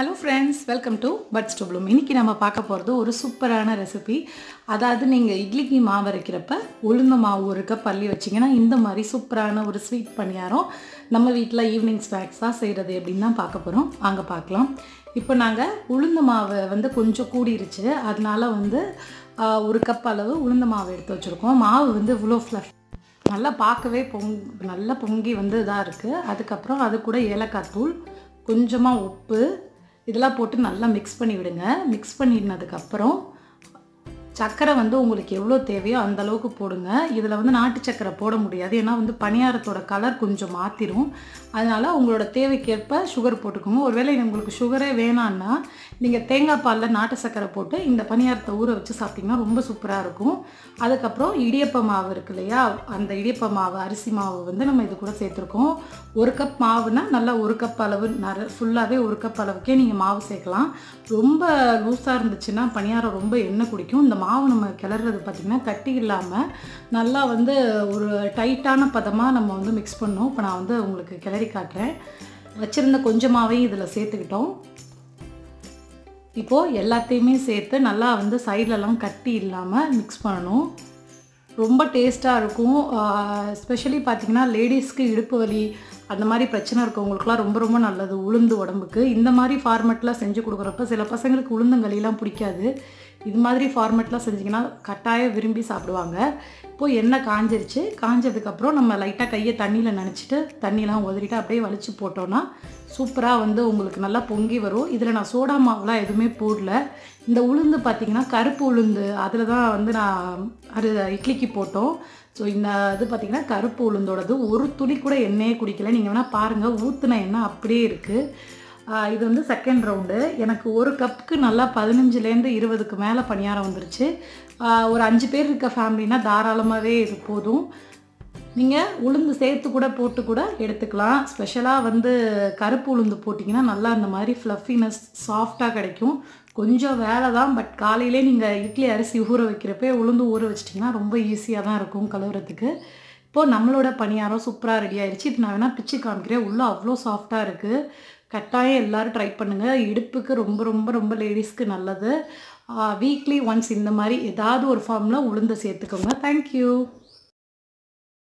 Hello friends welcome to Buds to Bloom இன்றைக்கி நம்ம பார்க்க போகிறது ஒரு சூப்பரான ரெசிபி அதாவது நீங்கள் இட்லிக்கு மாவு அரைக்கிறப்ப உளுந்த மாவு ஒரு கப் பள்ளி வச்சிங்கன்னா இந்த மாதிரி சூப்பரான ஒரு ஸ்வீட் பணியாரம் நம்ம வீட்டில் ஈவினிங் ஸ்நாக்ஸாக செய்கிறது எப்படின்னு தான் பார்க்க போகிறோம் அங்கே பார்க்கலாம். இப்போ நாங்கள் உளுந்த மாவு வந்து கொஞ்சம் கூடிருச்சு. அதனால வந்து ஒரு கப் அளவு உளுந்த மாவு எடுத்து வச்சுருக்கோம். மாவு வந்து இவ்வளோ ஃப்ளஃப் நல்லா பார்க்கவே பொங் நல்லா பொங்கி வந்து இதாக இருக்குது அதுக்கப்புறம் அது கூட ஏலக்காய் தூள் கொஞ்சமாக உப்பு இதெல்லாம் போட்டு நல்லா மிக்ஸ் பண்ணி விடுங்க மிக்ஸ் பண்ணினதுக்கப்புறம் சர்க்கரை வந்து உங்களுக்கு எவ்வளோ தேவையோ அந்த அளவுக்கு போடுங்க. இதில் வந்து நாட்டு சர்க்கரை போட முடியாது. ஏன்னா வந்து பணியாரத்தோட கலர் கொஞ்சம் மாற்றிடும் அதனால் உங்களோட தேவைக்கேற்ப சுகர் போட்டுக்கோங்க. ஒருவேளை உங்களுக்கு சுகரே வேணான்னா நீங்கள் தேங்காய் பாலில் நாட்டு சர்க்கரை போட்டு இந்த பணியாரத்தை ஊற வச்சு சாப்பிட்டிங்கன்னா ரொம்ப சூப்பராக இருக்கும். அதுக்கப்புறம் இடியப்ப மாவு இருக்கு இல்லையா? அந்த இடியப்ப மாவு அரிசி மாவு வந்து நம்ம இது கூட சேர்த்துருக்கோம். ஒரு கப் மாவுனா நல்லா ஒரு கப் அளவு நிற ஃபுல்லாகவே ஒரு கப் அளவுக்கே நீங்கள் மாவு சேர்க்கலாம். ரொம்ப லூஸாக இருந்துச்சுன்னா பணியாரம் ரொம்ப எண்ணெய் குடிக்கும். இந்த மாவு நம்ம கிளறது பார்த்திங்கன்னா கட்டி இல்லாமல் நல்லா வந்து ஒரு டைட்டான பதமாக நம்ம வந்து மிக்ஸ் பண்ணோம் இப்போ நான் வந்து உங்களுக்கு கிளறி காட்டுறேன். வச்சுருந்த கொஞ்சமாகவே இதில் சேர்த்துக்கிட்டோம். இப்போது எல்லாத்தையுமே சேர்த்து நல்லா வந்து சைட்லலாம் கட்டி இல்லாமல் மிக்ஸ் பண்ணணும். ரொம்ப டேஸ்ட்டாக இருக்கும். ஸ்பெஷலி பார்த்தீங்கன்னா லேடிஸ்க்கு இடுப்பு வலி அந்த மாதிரி பிரச்சனை இருக்கவங்களுக்குலாம் ரொம்ப ரொம்ப நல்லது உளுந்து உடம்புக்கு. இந்த மாதிரி ஃபார்மெட்லாம் செஞ்சு கொடுக்குறப்ப சில பசங்களுக்கு உளுந்தங்களிலாம் பிடிக்காது. இது மாதிரி ஃபார்மெட்லாம் செஞ்சிங்கன்னா கட்டாயம் விரும்பி சாப்பிடுவாங்க. இப்போது எண்ணெய் காஞ்சிருச்சு. காஞ்சதுக்கப்புறம் நம்ம லைட்டாக கையை தண்ணியில் நனைச்சிட்டு தண்ணியெலாம் உதறிட்டு அப்படியே வலிச்சு போட்டோன்னா சூப்பராக வந்து உங்களுக்கு நல்லா பொங்கி வரும். இதில் நான் சோடா மாவுலாம் எதுவுமே போடல. இந்த உளுந்து பார்த்தீங்கன்னா கருப்பு உளுந்து. அதில் தான் வந்து நான் அது இட்லிக்கு போட்டோம். ஸோ இந்த இது பார்த்தீங்கன்னா கருப்பு உளுந்தோடது. ஒரு துளி கூட எண்ணெயே குடிக்கல. நீங்கள் வேணால் பாருங்கள் ஊற்றுன எண்ணெய் அப்படியே இருக்குது இது வந்து செகண்ட் ரவுண்டு எனக்கு ஒரு கப்புக்கு நல்லா பதினஞ்சுலேருந்து இருபதுக்கு மேலே பணியாரம் வந்துருச்சு. ஒரு அஞ்சு பேர் இருக்க ஃபேமிலினா தாராளமாகவே இது போதும். நீங்கள் உளுந்து சேர்த்து கூட போட்டு கூட எடுத்துக்கலாம். ஸ்பெஷலாக வந்து கருப்பு உளுந்து போட்டிங்கன்னா நல்லா இந்த மாதிரி ஃப்ளஃபினஸ் சாஃப்டாக கிடைக்கும். கொஞ்சம் வேலை தான் பட் காலையிலே நீங்கள் இட்லி அரிசி ஊற வைக்கிறப்பே உளுந்து ஊற வச்சிட்டிங்கன்னா ரொம்ப ஈஸியாக தான் இருக்கும் கழுவுறதுக்கு. இப்போது நம்மளோட பணியாரம் சூப்பராக ரெடி ஆயிடுச்சு இது நான் வேணால் பிச்சு காமிக்கிறேன். உள்ளே அவ்வளோ சாஃப்டாக இருக்குது கட்டாயம் எல்லோரும் ட்ரை பண்ணுங்கள் இடுப்புக்கு ரொம்ப ரொம்ப ரொம்ப லேடிஸ்க்கு நல்லது. வீக்லி ஒன்ஸ் இந்த மாதிரி ஏதாவது ஒரு ஃபார்மில் உளுந்து சேர்த்துக்கோங்க. தேங்க்யூ